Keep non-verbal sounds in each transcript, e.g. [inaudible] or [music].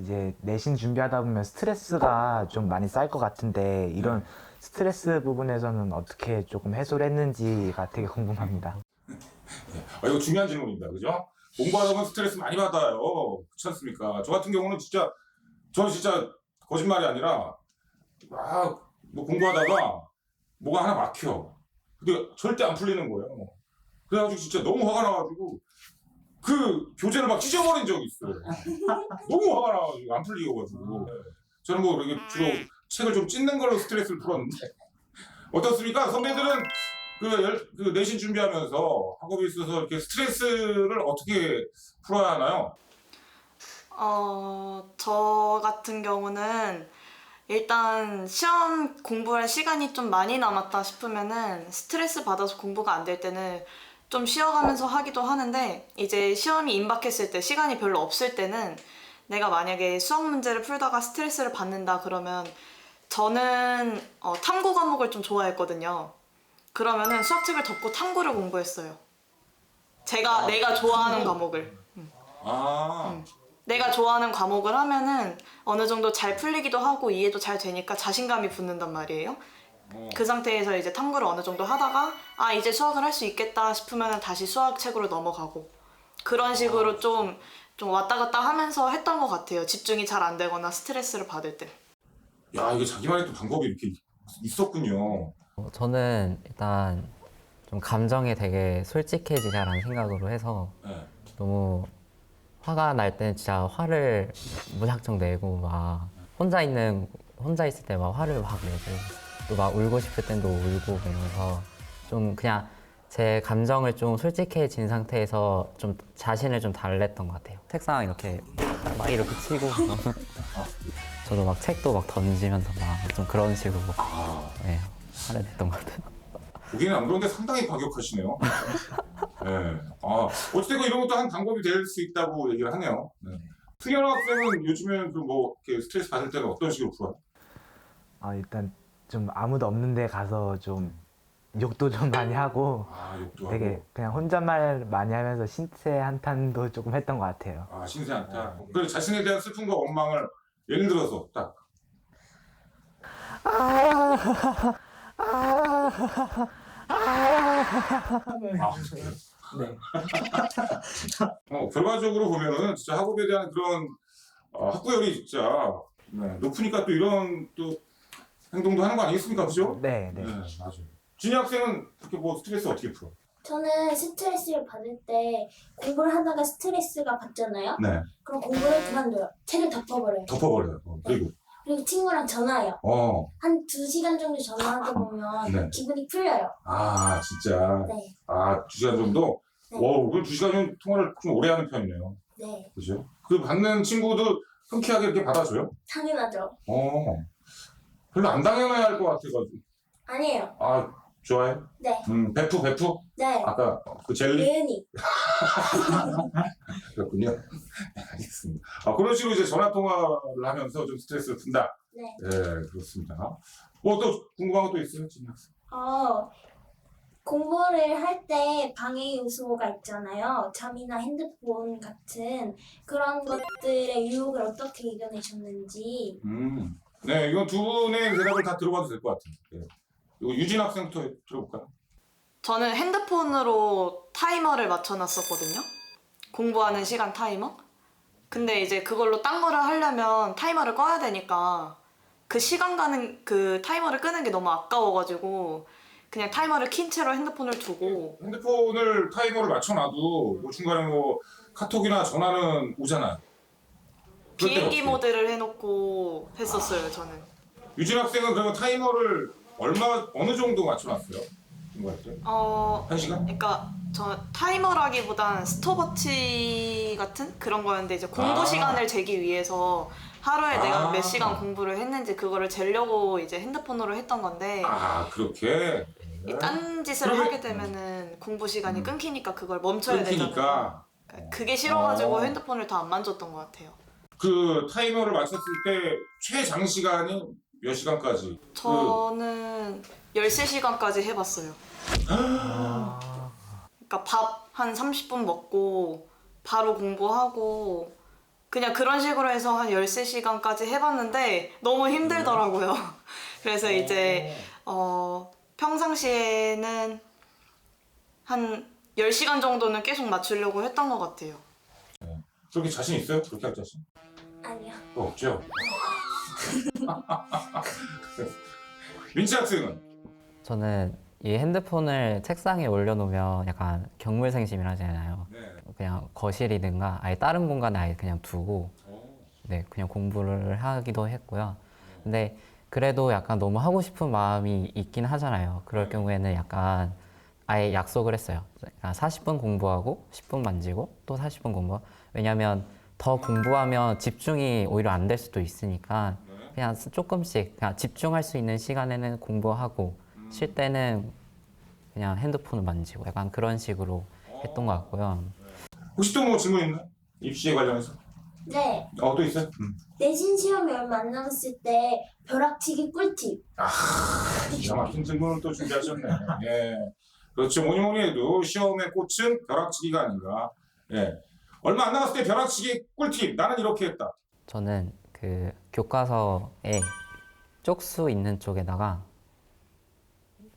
이제 내신 준비하다 보면 스트레스가 좀 많이 쌓일 것 같은데 이런 스트레스 부분에서는 어떻게 조금 해소를 했는지가 되게 궁금합니다. 아, 이거 중요한 질문입니다. 그죠? 공부하다 보면 스트레스 많이 받아요. 그렇지 않습니까? 저 같은 경우는 진짜, 저는 진짜 거짓말이 아니라, 막, 뭐 공부하다가 뭐가 하나 막혀. 근데 절대 안 풀리는 거예요. 그래가지고 진짜 너무 화가 나가지고, 그 교재를 막 찢어버린 적이 있어요. [laughs] 너무 화가 나가지고, 안 풀리고가지고. 저는 뭐 이렇게 주로 책을 좀 찢는 걸로 스트레스를 풀었는데, [laughs] 어떻습니까? 선배들은 그, 열- 그 내신 준비하면서 학업에 있어서 이렇게 스트레스를 어떻게 풀어야 하나요? 어, 저 같은 경우는 일단 시험 공부할 시간이 좀 많이 남았다 싶으면은 스트레스 받아서 공부가 안 될 때는 좀 쉬어가면서 하기도 하는데 이제 시험이 임박했을 때 시간이 별로 없을 때는 내가 만약에 수학 문제를 풀다가 스트레스를 받는다 그러면 저는 어, 탐구 과목을 좀 좋아했거든요. 그러면은 수학책을 덮고 탐구를 공부했어요. 제가 내가 좋아하는 과목을. 아, 내가 좋아하는 과목을 하면은 어느 정도 잘 풀리기도 하고 이해도 잘 되니까 자신감이 붙는단 말이에요. 어. 그 상태에서 이제 탐구를 어느 정도 하다가 아 이제 수학을 할 수 있겠다 싶으면 다시 수학 책으로 넘어가고 그런 식으로 좀, 좀 왔다 갔다 하면서 했던 것 같아요. 집중이 잘 안 되거나 스트레스를 받을 때. 야, 이게 자기만의 또 방법이 이렇게 있었군요. 어, 저는 일단 좀 감정에 되게 솔직해지자라는 생각으로 해서 네. 너무 화가 날 때는 진짜 화를 무작정 내고 막 혼자 있는 혼자 있을 때 막 화를 막 내고 또 막 울고 싶을 땐 또 울고 그러면서 좀 그냥 제 감정을 좀 솔직해진 상태에서 좀 자신을 좀 달랬던 것 같아요. 책상 이렇게 막 이렇게 치고 [laughs] 저도 막 책도 막 던지면서 막 좀 그런 식으로 아, 네, 화를 냈던 것 같아요. 보기에는 안 그런데 상당히 과격하시네요. [laughs] 네. 아, 어찌됐건 이런 것도 한 방법이 될 수 있다고 얘기를 하네요. 네. 승현 학생은 요즘에는 그뭐 이렇게 스트레스 받을 때는 어떤 식으로 풀어요? 아, 일단 좀 아무도 없는 데 가서 좀 욕도 좀 많이 하고 아, 욕도 되게 하고. 그냥 혼잣말 많이 하면서 신체 한탄도 조금 했던 것 같아요. 아, 신세한타. 그리고 자신에 대한 슬픔과 원망을 예를 들어서 딱 아, 그래요? 네. 어, 결과적으로 보면은 진짜 학업에 대한 그런 어, 학구열이 진짜 네, 높으니까 또 이런 또 행동도 하는 거 아니겠습니까, 그죠? 네, 네. 맞아요. 진희 학생은 그렇게 뭐 스트레스 어떻게 풀어? 저는 스트레스를 받을 때 공부를 하다가 스트레스가 받잖아요. 네, 그럼 공부를 그만둬요. 책을 덮어버려요. 덮어버려요. 어, 그리고 그리고 친구랑 전화해요. 어, 한 두 시간 정도 전화하다 보면 네. 기분이 풀려요. 아 진짜 네, 아두 시간 정도. 네. 와, 그럼 두 시간 통화를 좀 오래 하는 편이네요. 네, 그죠? 그 받는 친구도 흔쾌하게 이렇게 받아줘요? 당연하죠. 어, 별로 안 당연해야 할 것 같아가지고. 아니에요. 아, 좋아해? 네, 음, 베프, 베프? 네. 아까 그 젤리? 예은이. [laughs] 그렇군요. 네, 알겠습니다. 아, 그런 식으로 이제 전화통화를 하면서 좀 스트레스를 푼다. 네. 네, 그렇습니다. 뭐 또 궁금한 것도 있어요, 진희 학생? 어, 공부를 할 때 방해 요소가 있잖아요. 잠이나 핸드폰 같은 그런 것들의 유혹을 어떻게 이겨내셨는지. 음. 네, 이건 두 분의 대답을 다 들어봐도 될 것 같아요. 네. 이거 유진 학생부터 들어볼까요? 저는 핸드폰으로 타이머를 맞춰놨었거든요. 공부하는 시간 타이머. 근데 이제 그걸로 딴 거를 하려면 타이머를 꺼야 되니까 그 시간 가는 그 타이머를 끄는 게 너무 아까워가지고 그냥 타이머를 킨 채로 핸드폰을 두고 핸드폰을 타이머를 맞춰놔도 뭐 중간에 뭐 카톡이나 전화는 오잖아요. 비행기 모드를 해놓고 했었어요, 저는. 유진 학생은 그러면 타이머를 얼마 어느 정도 맞춰놨어요? 때? 어, 한 시간? 그러니까 저 타이머라기보단 스톱워치 같은 그런 거였는데 이제 공부 아. 시간을 재기 위해서 하루에 아. 내가 몇 시간 공부를 했는지 그거를 재려고 이제 핸드폰으로 했던 건데 아 그렇게 이딴 짓을 그러면- 하게 되면은 공부 시간이 음. 끊기니까 그걸 멈춰야 되잖아요. 그러니까 그게 싫어가지고 어. 핸드폰을 다 안 만졌던 것 같아요. 그 타이머를 맞췄을 때 최장시간이 몇 시간까지? 저는 13시간까지 해봤어요. 아, 그러니까 밥 한 30분 먹고 바로 공부하고 그냥 그런 식으로 해서 한 13시간까지 해봤는데 너무 힘들더라고요. [laughs] 그래서 이제 어, 평상시에는 한 10시간 정도는 계속 맞추려고 했던 것 같아요. 그렇게 자신 있어요? 그렇게 할 자신? 아니요. 그거 없죠? [laughs] 민치 학생은? 저는 이 핸드폰을 책상에 올려놓으면 약간 경물생심을 하잖아요. 네. 그냥 거실이든가 아예 다른 공간에 아예 그냥 두고 네 그냥 공부를 하기도 했고요. 근데 그래도 약간 너무 하고 싶은 마음이 있긴 하잖아요. 그럴 경우에는 약간 아예 약속을 했어요. 그러니까 40분 공부하고 10분 만지고 또 40분 공부. 왜냐면 더 공부하면 집중이 오히려 안 될 수도 있으니까 그냥 조금씩 그냥 집중할 수 있는 시간에는 공부하고 쉴 때는 그냥 핸드폰을 만지고 약간 그런 식으로 했던 것 같고요. 혹시 또 뭐 질문 있나? 입시에 관련해서? 네. 어, 또 있어요? 음. 내신 얼마 안 남았을 때 벼락치기 꿀팁. 기가 막힌 질문을 또 준비하셨네. 예. 그렇죠. 뭐니 뭐니 해도 시험의 꽃은 벼락치기가 아닌가. 예. 얼마 안 남았을 때 벼락치기 꿀팁. 나는 이렇게 했다. 저는 그 교과서에 쪽수 있는 쪽에다가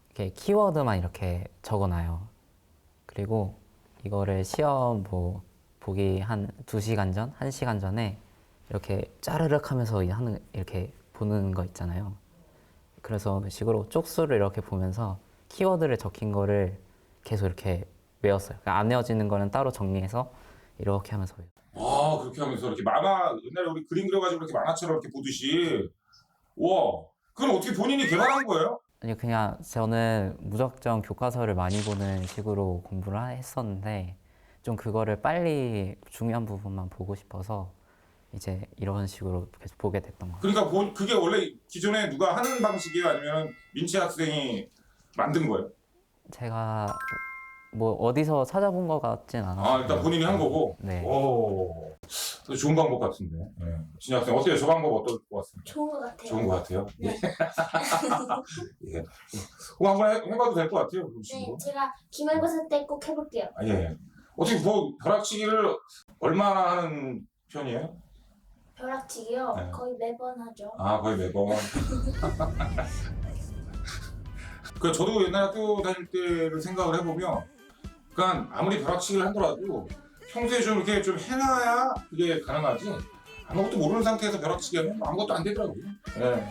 이렇게 키워드만 이렇게 적어놔요. 그리고 이거를 시험 뭐 보기 한 두시간 전, 한시간 전에 이렇게 짜르륵 하면서 이 하는 이렇게 보는 거 있잖아요. 그래서 그 식으로 쪽수를 이렇게 보면서 키워드를 적힌 거를 계속 이렇게 외웠어요. 그러니까 안 외워지는 거는 따로 정리해서 이렇게 하면서 외워요. 아, 그렇게 하면서 이렇게 만화, 옛날에 우리 그림 그려가지고 이렇게 만화처럼 이렇게 보듯이. 와. 그건 어떻게 본인이 개발한 거예요? 아니 그냥 저는 무작정 교과서를 많이 보는 식으로 공부를 하- 했었는데 좀 그거를 빨리 중요한 부분만 보고 싶어서 이제 이런 식으로 계속 보게 됐던 것 같아요. 그러니까 본, 그게 원래 기존에 누가 하는 방식이에요? 아니면 민치 학생이 만든 거예요? 제가 뭐 어디서 찾아본 것 같진 않아요. 아, 일단 본인이 한 거고. 네. 오. 아주 좋은 방법 같은데. 예. 진희 학생 어때요? 저 방법 어떨 것 같습니까? 좋은 것 같아요. 좋은 것 같아요. 네. [laughs] 예. 그거 한번 해, 해봐도 될 것 같아요. 네, 친구. 제가 기말고사 때 꼭 해볼게요. 아, 예. 어떻게 뭐 벼락치기를 얼마나 하는 편이에요? 벼락치기요. 네. 거의 매번 하죠. 아 거의 매번. [laughs] 그 저도 옛날 학교 다닐 때를 생각을 해보면, 그러니까 아무리 벼락치기를 하더라도 평소에 좀 이렇게 좀 해놔야 그게 가능하지. 아무것도 모르는 상태에서 벼락치기 하면 아무것도 안 되더라고요. 예.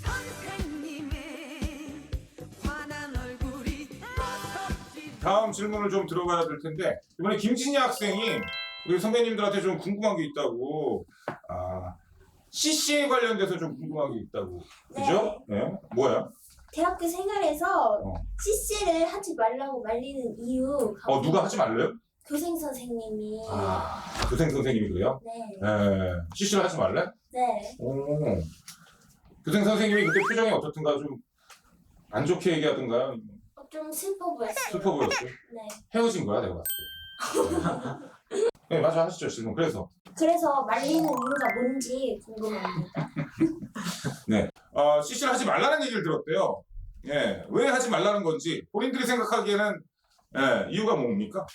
선생님의 환한 얼굴이 다음 질문을 좀 들어봐야 될 텐데 이번에 김진희 학생이 우리 선배님들한테 좀 궁금한 게 있다고 아 CC에 관련돼서 좀 궁금한 게 있다고 그죠? 네. 뭐야? 대학교 생활에서 어. CC를 하지 말라고 말리는 이유. 어 누가 하지 말래요? 교생 선생님이. 아 교생 선생님이 그래요? 네. 네. CC를 하지 말래? 네. 오. 교생 선생님이 그때 표정이 어떻든가 좀 안 좋게 얘기하던가요? 어, 좀 슬퍼 보였어요. 슬퍼 보였어요? 네. 헤어진 거야 내가 봤을 때. 네 맞아 하시죠 질문. 그래서 그래서 말리는 이유가 뭔지 궁금합니다. [laughs] 어, CC를 하지 말라는 얘기를 들었대요. 예, 왜 하지 말라는 건지 본인들이 생각하기에는 예, 이유가 뭡니까?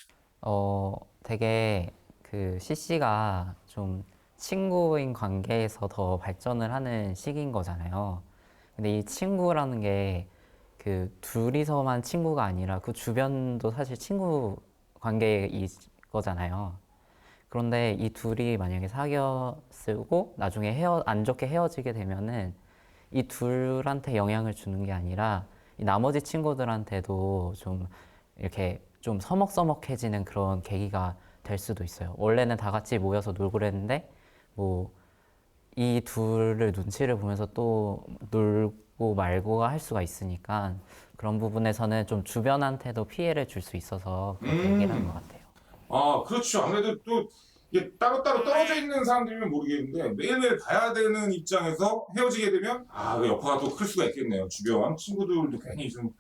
어 되게 그 CC가 좀 친구인 관계에서 더 발전을 하는 시기인 거잖아요. 근데 이 친구라는 게 그 둘이서만 친구가 아니라 그 주변도 사실 친구 관계인 거잖아요. 그런데 이 둘이 만약에 사귀었고 나중에 헤어 안 좋게 헤어지게 되면은 이 둘한테 영향을 주는 게 아니라 이 나머지 친구들한테도 좀 이렇게 좀 서먹서먹해지는 그런 계기가 될 수도 있어요. 원래는 다 같이 모여서 놀고 그랬는데 뭐 이 둘을 눈치를 보면서 또 놀고 말고 할 수가 있으니까 그런 부분에서는 좀 주변한테도 피해를 줄 수 있어서 그렇게 음. 얘기를 하는 것 같아요. 아, 그렇죠. 아무래도 또 이게 따로따로 떨어져 있는 사람들이면 모르겠는데 매일매일 봐야 되는 입장에서 헤어지게 되면 아, 그 여파가 또 클 수가 있겠네요. 주변 친구들도 괜히 좀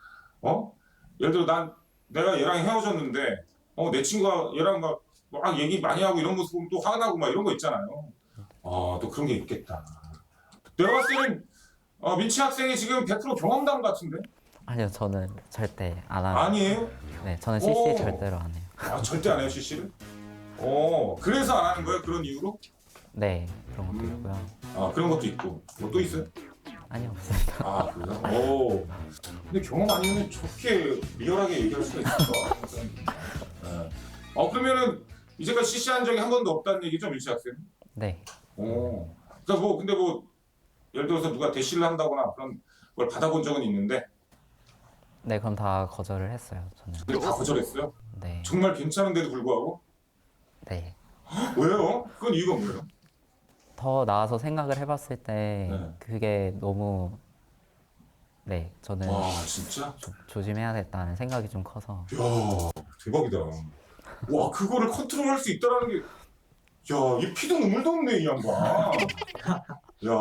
어? 예를 들어 난 내가 얘랑 헤어졌는데 어, 내 친구가 얘랑 막, 막 얘기 많이 하고 이런 모습 보면 또 화나고 막 이런 거 있잖아요. 아, 또 그런 게 있겠다. 내가 봤을 때는 어, 민치 학생이 지금 100% 경험담 같은데? 아니요, 저는 절대 안 하고. 아니에요? 네, 저는 CC 오. 절대로 안 해요. 아, 절대 안 해요, CC를? 어, 그래서 안 하는 거예요? 그런 이유로? 네 그런 것도 음. 있고요. 아, 그런 것도 있고. 뭐 또 있어요? 아니 없습니다. 아, 그래요? 오. 근데 경험 아니면 저렇게 리얼하게 얘기할 수가 있을까? [laughs] 네. 어, 그러면은 이제까지 CC한 적이 한 번도 없다는 얘기죠, 민씨 학생? 네 오. 그러니까 뭐 근데 뭐 예를 들어서 누가 대시를 한다거나 그런 걸 받아본 적은 있는데 네, 그럼 다 거절을 했어요. 저는. 근데 다 거절했어요. 네. 정말 괜찮은데도 불구하고 네. 왜요? 그건 이유가 뭐예요? 더 나아서 생각을 해봤을 때 네. 그게 너무 네 저는 와 진짜? 조, 조심해야겠다는 생각이 좀 커서 야 대박이다. 와 그거를 컨트롤할 수 있다라는 게, 야 이 피도 눈물도 없네 이 양반. [laughs] 야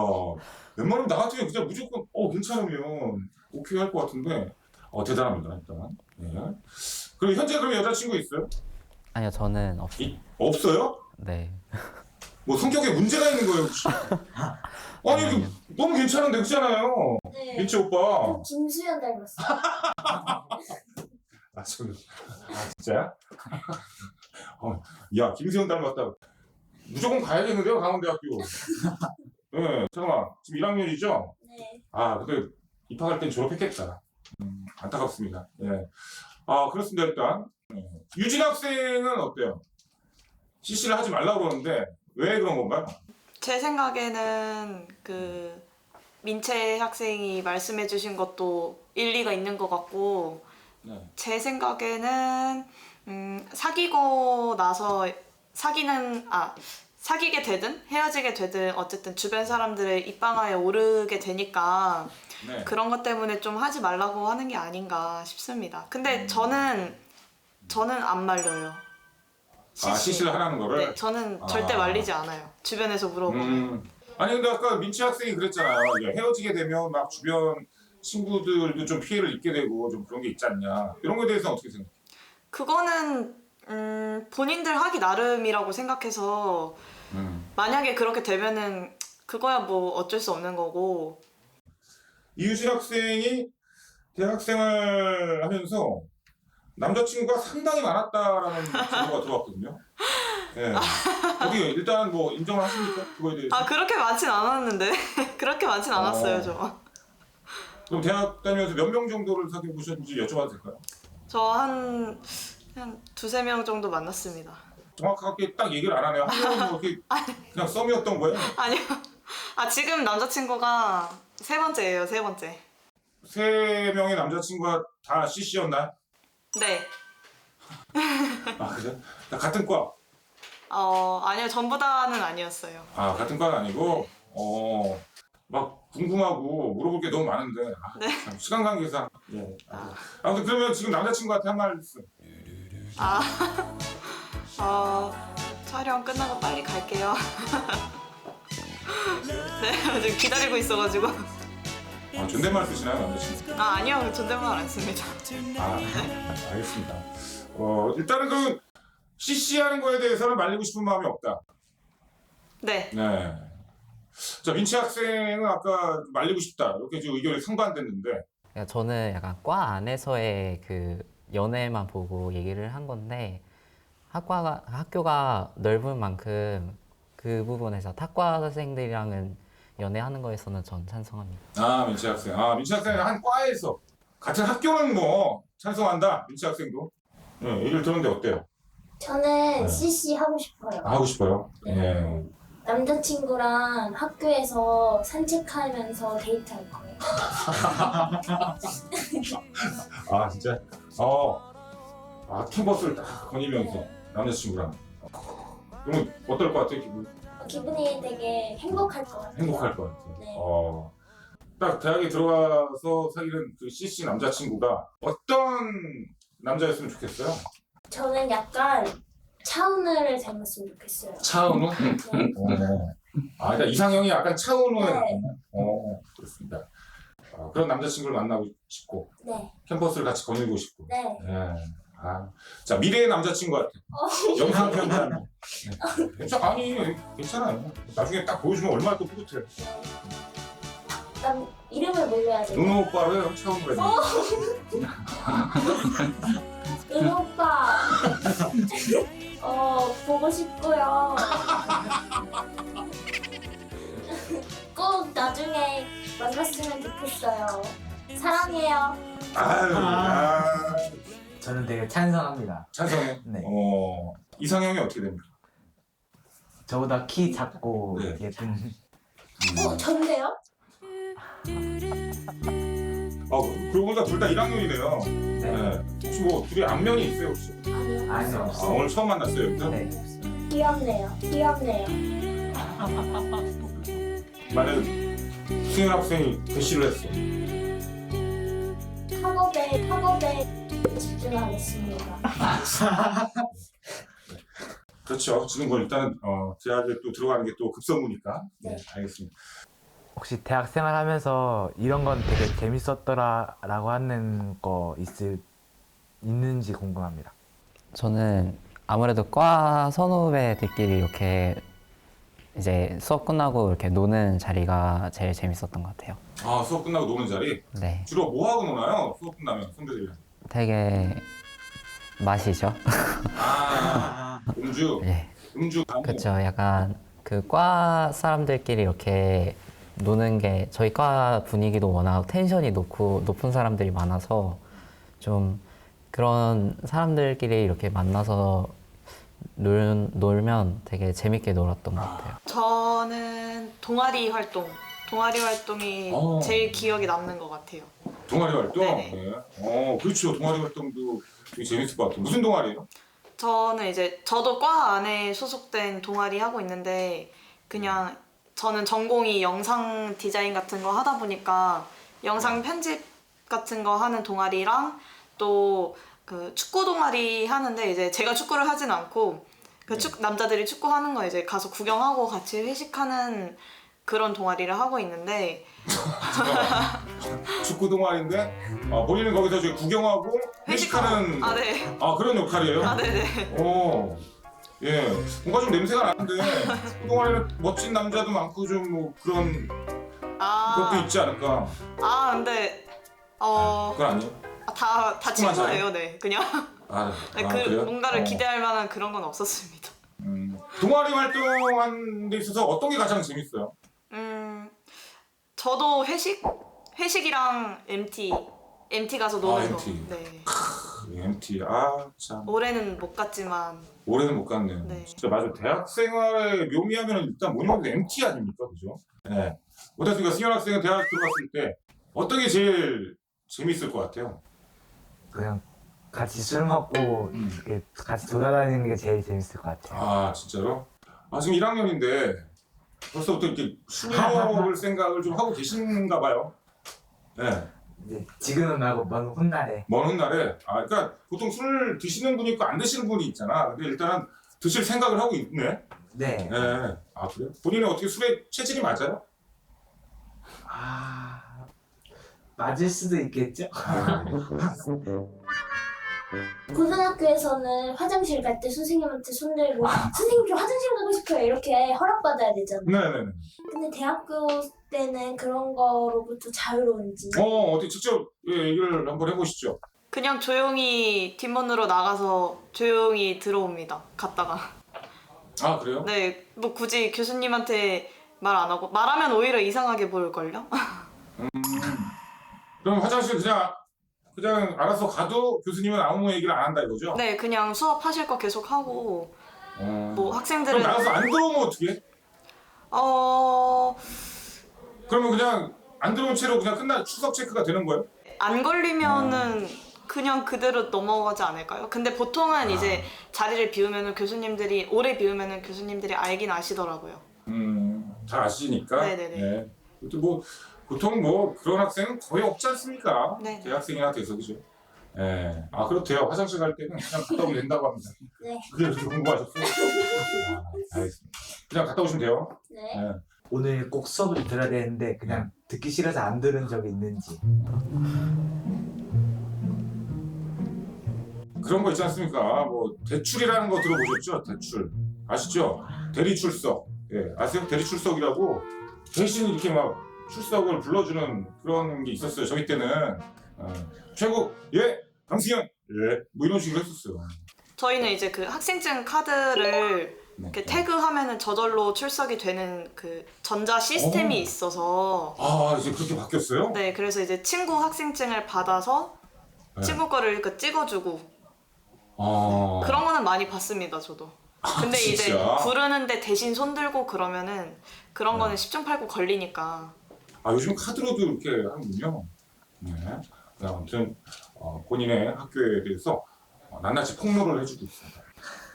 웬만하면 나 같으면 그냥 무조건 어 괜찮으면 오케이 할 것 같은데 어 대단합니다 일단. 네. 그리고 현재 그럼 여자친구 있어요? 아니요 저는 없. 이, 없어요? 네. 뭐 성격에 문제가 있는 거예요 혹시? [laughs] 아니 이거 너무 괜찮은데 그렇잖아요 네. 민치 오빠 저 김수현 닮았어요. [laughs] 아아 진짜야? [laughs] 어, 야 김수영 닮았다 무조건 가야겠는데요 강원대학교 네 잠깐만 지금 1학년이죠? 네. 아 근데 입학할 땐 졸업했겠다 음, 안타깝습니다 예 아 그렇습니다 일단 네. 유진 학생은 어때요? CC를 하지 말라고 그러는데 왜 그런 건가요? 제 생각에는 그 민채 학생이 말씀해 주신 것도 일리가 있는 것 같고 네. 제 생각에는 음, 사귀고 나서 사귀는 아 사귀게 되든 헤어지게 되든 어쨌든 주변 사람들의 입방아에 오르게 되니까 네. 그런 것 때문에 좀 하지 말라고 하는 게 아닌가 싶습니다. 음. 근데 저는 저는 안 말려요. 아 CC를 하라는 거를? 네, 저는 절대 아. 말리지 않아요. 주변에서 물어보면. 음. 아니 근데 아까 민치 학생이 그랬잖아요. 헤어지게 되면 막 주변 친구들도 좀 피해를 입게 되고 좀 그런 게 있지 않냐. 이런 거에 대해서 어떻게 생각해? 그거는 음, 본인들 하기 나름이라고 생각해서 음. 만약에 그렇게 되면은 그거야 뭐 어쩔 수 없는 거고 이유진 학생이 대학생활 하면서 남자친구가 상당히 많았다라는 정보가 들어왔거든요. 예. 어떻게 일단 뭐 인정을 하십니까? 그거에 대해서? 아 그렇게 많진 않았는데 [laughs] 그렇게 많진 않았어요 어. 저. 그럼 대학 다니면서 몇 명 정도를 사귀어 보셨는지 여쭤봐도 될까요? 저 한 한 두세 명 정도 만났습니다. 정확하게 딱 얘기를 안 하네요. 한 명은 뭐 이렇게 [laughs] 그냥 썸이었던 거예요. 아니요. 아 지금 남자친구가 세 번째예요 세 번째. 세 명의 남자친구가 다 CC였나요? 네. 아 그래? 다 같은 과. 어 아니요 전부 다는 아니었어요. 아 같은 과는 아니고 어. 막 궁금하고 물어볼 게 너무 많은데 아, 네. 참 시간 관계상 예. 아. 아무튼 그러면 지금 남자친구한테 한 말씀 아, [laughs] 어, 촬영 끝나고 빨리 갈게요. [laughs] 네, 지금 기다리고 있어가지고. 아, 존댓말 쓰시나요 남자친구? 아, 아니요, 존댓말 안 씁니다. 아 알겠습니다 어 일단은 그 CC하는 거에 대해서는 말리고 싶은 마음이 없다 네, 네. 자 민치 학생은 아까 말리고 싶다 이렇게 지금 의견이 상반됐는데 그러니까 저는 약간 과 안에서의 그 연애만 보고 얘기를 한 건데 학과가 학교가 넓은 만큼 그 부분에서 타과생들이랑은 연애하는 거에서는 전 찬성합니다. 아 민치 학생 아 민치 학생은 한 과에서 같은 학교는 뭐 찬성한다 민치 학생도 네, 얘기를 들었는데 어때요? 저는 네. CC 하고 싶어요. 하고 싶어요 예. 남자친구랑 학교에서 산책하면서 데이트할 거예요. [laughs] 아 진짜? 어. 아 캠버스를 딱 거니면서 남자친구랑 그러면 어떨 것 같아요 기분? 기분이 되게 행복할 것 같아요. 행복할 것 같아요 네. 어. 딱 대학에 들어와서 사귀는 그 CC 남자친구가 어떤 남자였으면 좋겠어요? 저는 약간 차은우를 닮았으면 좋겠어요. 차은우? 네. 어. 아, 그러니까 이상형이 약간 차은우예요. 네. 어, 그렇습니다. 어, 그런 남자친구를 만나고 싶고 네. 캠퍼스를 같이 거닐고 싶고. 네. 예. 아, 자 미래의 남자친구한테 [laughs] 영상 편지. 네. 괜찮 아니 괜찮아요. 나중에 딱 보여주면 얼마나 또 뿌듯해. 난 이름을 몰라야 돼. 은호 오빠를 처음 뵀네. [laughs] 은 오빠. 어 보고 싶고요. [laughs] 꼭 나중에 만났으면 좋겠어요. 사랑해요. 아유, 아, 저는 되게 찬성합니다. 찬성해. [laughs] 네. 어, 이상형이 어떻게 됩니까? 저보다 키 작고 네. 예쁜 어 전데요? 아, 그러고 보니까 둘 다 1학년이네요. 네. 네. 혹시 뭐 둘이 안면이 있어요, 혹시? 아니요. 아니 아, 없어요. 오늘 처음 만났어요, 여기서? 네. 귀엽네요. 귀엽네요. [laughs] 만약에 승현 학생이 대시를 했어. 집중하겠습니다. [laughs] 그렇죠. 지금 뭐 일단은 어, 대학에 또 들어가는 게 또 급선무니까. 네, 알겠습니다. 혹시 대학 생활하면서 이런 건 되게 재밌었더라라고 하는 거 있을 있는지 궁금합니다. 저는 아무래도 과 선후배들끼리 이렇게 이제 수업 끝나고 이렇게 노는 자리가 제일 재밌었던 것 같아요. 아, 수업 끝나고 노는 자리? 네. 주로 뭐 하고 노나요? 수업 끝나면 선배들이랑. 되게 마시죠. 아, 음주, [laughs] 예. 음주 강의. 그렇죠. 약간 그 과 사람들끼리 이렇게 노는 게 저희 과 분위기도 워낙 텐션이 높고 높은 사람들이 많아서 좀 그런 사람들끼리 이렇게 만나서 놀, 놀면 되게 재밌게 놀았던 것 같아요. 저는 동아리 활동. 동아리 활동이 어. 제일 기억에 남는 것 같아요. 동아리 활동? 네네. 네. 어, 그렇죠. 동아리 활동도 되게 재밌을 것 같아요. 무슨 동아리예요? 저는 이제 저도 과 안에 소속된 동아리 하고 있는데 그냥 저는 전공이 영상 디자인 같은 거 하다 보니까 영상 편집 같은 거 하는 동아리랑 또 그 축구 동아리 하는데 이제 제가 축구를 하진 않고 그 축, 남자들이 축구 하는 거 이제 가서 구경하고 같이 회식하는 그런 동아리를 하고 있는데 [laughs] 축구 동아리인데 아, 본인은 거기서 이제 구경하고 회식하는 아 네. 아, 그런 역할이에요? 아 네네. 오, 예, 뭔가 좀 냄새가 나는데 축구 동아리는 멋진 남자도 많고 좀 뭐 그런 것도 아, 있지 않을까? 아 근데 어. 그건 아니에요? 다, 다 축구만 친구예요, 네. 그냥 아, [laughs] 네, 아, 그 그래요? 뭔가를 어. 기대할 만한 그런 건 없었습니다. 음, 동아리 활동하는 데 있어서 어떤 게 가장 재밌어요? 음, 저도 회식 회식이랑 MT MT 가서 노는 아, 거. MT. 네. 그 MT, 아, 참. 올해는 못 갔지만 올해는 못 갔네요. 네. 진짜 맞아. 대학 생활의 묘미하면 일단 뭐니 뭐니 MT 아닙니까? 그죠? 네. 어떻습니까? 승현 학생은 대학 들어갔을 때 어떤 게 제일 재밌을 것 같아요? 그냥 같이 술 먹고 이렇게 같이 돌아다니는 게 제일 재밌을 것 같아요. 아, 진짜로? 아, 지금 1학년인데 벌써부터 이렇게 술 먹을 생각을 좀 하고 계신가 봐요. 네. 이제 지금은 말고 먼 훗날에 먼 훗날에 아 그러니까 보통 술 드시는 분이 있고 안 드시는 분이 있잖아. 근데 일단은 드실 생각을 하고 있네. 네. 네. 아 그래요? 본인은 어떻게 술에 체질이 맞아요? 아 맞을 수도 있겠죠? [laughs] 고등학교에서는 화장실 갈 때 선생님한테 손들고 선생님 저 화장실 가고 싶어요 이렇게 허락받아야 되잖아. 네네네. 근데 대학교 때는 그런 거로부터 자유로운지. 어 어디 직접 예, 얘기를 한번 해보시죠. 그냥 조용히 뒷문으로 나가서 조용히 들어옵니다. 갔다가 아 그래요? 네, 뭐 굳이 교수님한테 말 안 하고 말하면 오히려 이상하게 보일 걸요. 그럼 화장실 그냥 그냥 알아서 가도 교수님은 아무 얘기를 안 한다 이거죠? 네, 그냥 수업하실 거 계속 하고 어. 뭐 그럼 학생들은 나가서 안 들어오면 어떻게? 어. 그러면 그냥 안 들어온 채로 그냥 끝나 추석 체크가 되는 거예요? 안 걸리면은 그냥 그대로 넘어가지 않을까요? 근데 보통은 이제 자리를 비우면은 교수님들이 오래 비우면은 교수님들이 알긴 아시더라고요. 음, 잘 아시니까. 네네네. 네. 뭐 보통 뭐 그런 학생은 거의 없지 않습니까? 네. 대학생이나 돼서 그죠? 예. 아 그렇대요. 화장실 갈 때는 그냥 갔다 오면 된다고 합니다. [laughs] 네. 그게 그렇게 공부하셨어요? 아, 알겠습니다. 그냥 갔다 오시면 돼요. 네. 예. 오늘 꼭 수업을 들어야 되는데 그냥 듣기 싫어서 안 들은 적이 있는지 그런 거 있지 않습니까? 뭐 대출이라는 거 들어보셨죠? 대출 아시죠? 대리출석. 예, 아세요? 대리출석이라고 대신 이렇게 막 출석을 불러주는 그런 게 있었어요. 저희 때는 어, 최고 예 강승현 예뭐 이런 식으로 했었어요. 저희는 이제 그 학생증 카드를 네. 이렇게 태그하면은 저절로 출석이 되는 그 전자 시스템이 오. 있어서 아 이제 그렇게 바뀌었어요? 네 그래서 이제 친구 학생증을 받아서 네. 친구 거를 그 찍어주고 아 그런 거는 많이 봤습니다 저도. 근데 이제 진짜? 부르는데 대신 손 들고 그러면은 그런 거는 10중 8구 걸리니까 아 요즘 카드로도 이렇게 하는군요. 네. 네, 아무튼 어, 본인의 학교에 대해서 어, 낱낱이 폭로를 해주고 있습니다.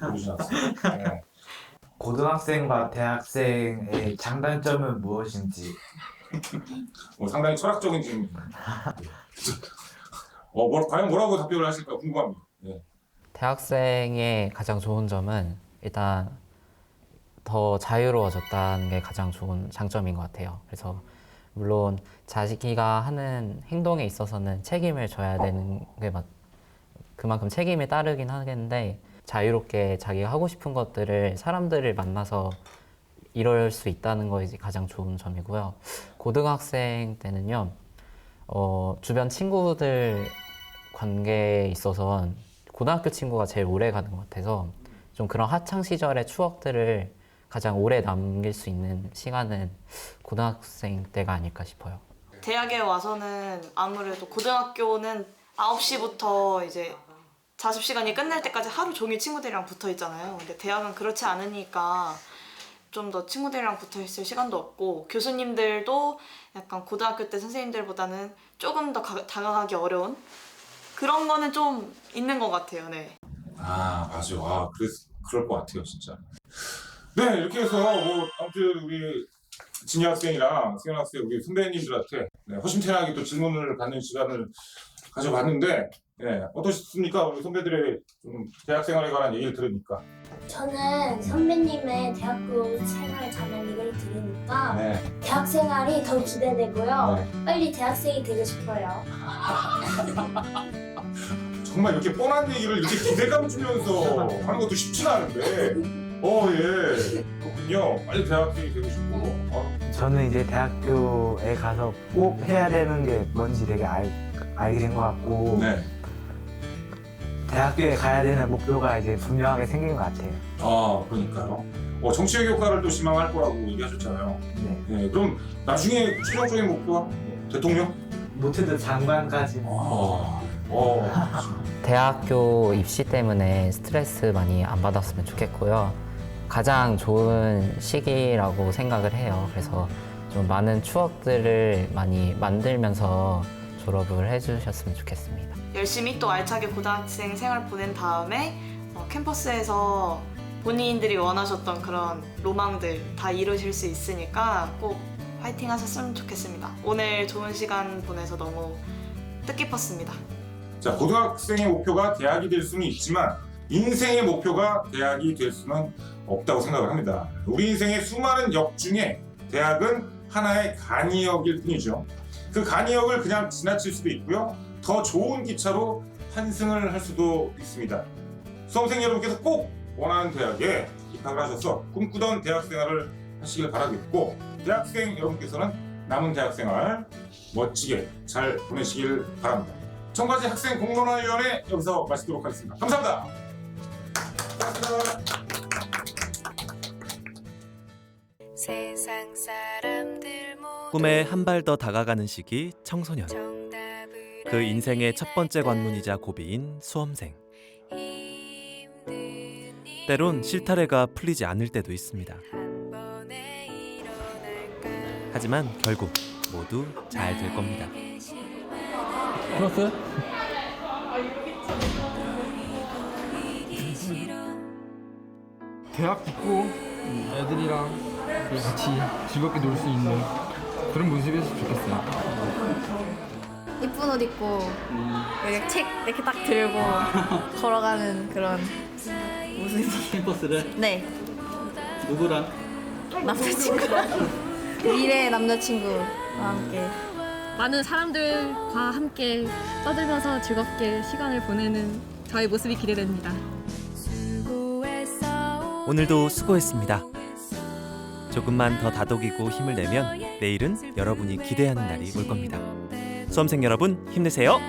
오르진 않습니다. 네. [laughs] 고등학생과 대학생의 장단점은 무엇인지 뭐 상당히 철학적인 질문입니다. 어, 뭐, 과연 뭐라고 답변을 하실까 궁금합니다. 네. 대학생의 가장 좋은 점은 일단 더 자유로워졌다는 게 가장 좋은 장점인 것 같아요. 그래서 물론 자기가 하는 행동에 있어서는 책임을 져야 되는 게 맞, 그만큼 책임이 따르긴 하겠는데 자유롭게 자기가 하고 싶은 것들을 사람들을 만나서 이럴 수 있다는 것이 가장 좋은 점이고요. 고등학생 때는요, 어, 주변 친구들 관계에 있어서 고등학교 친구가 제일 오래 가는 것 같아서 좀 그런 학창 시절의 추억들을 가장 오래 남길 수 있는 시간은 고등학생 때가 아닐까 싶어요. 대학에 와서는 아무래도 고등학교는 9시부터 이제 자습 시간이 끝날 때까지 하루 종일 친구들이랑 붙어 있잖아요. 근데 대학은 그렇지 않으니까 좀 더 친구들이랑 붙어 있을 시간도 없고 교수님들도 약간 고등학교 때 선생님들보다는 조금 더 가- 다가가기 어려운 그런 거는 좀 있는 것 같아요. 네. 아 맞아. 아 그랬 그럴 것 같아요 진짜. 네 이렇게 해서 뭐 아무튼 우리 진희 학생이랑 승현 학생 우리 선배님들한테 네, 허심탄회하게 또 질문을 받는 시간을 가져봤는데 네, 어떠셨습니까 우리 선배들의 좀 대학생활에 관한 얘기를 들으니까. 저는 선배님의 대학교 생활 관한 얘기를 들으니까 네. 대학 생활이 더 기대되고요. 네. 빨리 대학생이 되고 싶어요. [laughs] 정말 이렇게 뻔한 얘기를 이렇게 기대감 주면서 하는 것도 쉽지는 않은데. 어 예. 그렇군요. 빨리 대학생이 되고 싶고. 어, 저는 이제 대학교에 가서 꼭 해야 되는 게 뭔지 되게 알, 알게 된 것 같고 네. 대학교에 가야 되는 목표가 이제 분명하게 생긴 것 같아요. 아 그러니까요. 어, 정치의 효과를 또 희망할 거라고 얘기하셨잖아요. 네. 네, 그럼 나중에 최종적인 목표가 대통령? 못해도 장관까지 아, 어, 대학교 입시 때문에 스트레스 많이 안 받았으면 좋겠고요. 가장 좋은 시기라고 생각을 해요. 그래서 좀 많은 추억들을 많이 만들면서 졸업을 해주셨으면 좋겠습니다. 열심히 또 알차게 고등학생 생활 보낸 다음에 어, 캠퍼스에서 본인들이 원하셨던 그런 로망들 다 이루실 수 있으니까 꼭 화이팅 하셨으면 좋겠습니다. 오늘 좋은 시간 보내서 너무 뜻깊었습니다. 자 고등학생의 목표가 대학이 될 수는 있지만 인생의 목표가 대학이 될 수는 없다고 생각을 합니다. 우리 인생의 수많은 역 중에 대학은 하나의 간이역일 뿐이죠. 그 간이역을 그냥 지나칠 수도 있고요. 더 좋은 기차로 환승을 할 수도 있습니다. 수험생 여러분께서 꼭 원하는 대학에 입학을 하셔서 꿈꾸던 대학 생활을 하시길 바라겠고 대학생 여러분께서는 남은 대학 생활 멋지게 잘 보내시길 바랍니다. 청가지 학생 공론화위원회 여기서 마치도록 하겠습니다. 감사합니다. 고맙습니다. 꿈에 한 발 더 다가가는 시기 청소년. 그 인생의 첫 번째 관문이자 고비인 수험생. 때론 실타래가 풀리지 않을 때도 있습니다. 하지만 결국 모두 잘 될 겁니다. 풀었어요? 대학 붙고 애들이랑 같이 즐겁게 놀 수 있는 그런 모습이었으면 좋겠어요. 이쁜 옷 입고 이렇게 책 이렇게 딱 들고 [laughs] 걸어가는 그런 모습이. 캠퍼스를? 네. 누구랑? 남자친구랑 [laughs] 미래 남자친구와 함께. 많은 사람들과 함께 떠들면서 즐겁게 시간을 보내는 저의 모습이 기대됩니다. 오늘도 수고했습니다 조금만 더 다독이고 힘을 내면 내일은 여러분이 기대하는 날이 올 겁니다. 수험생 여러분 힘내세요.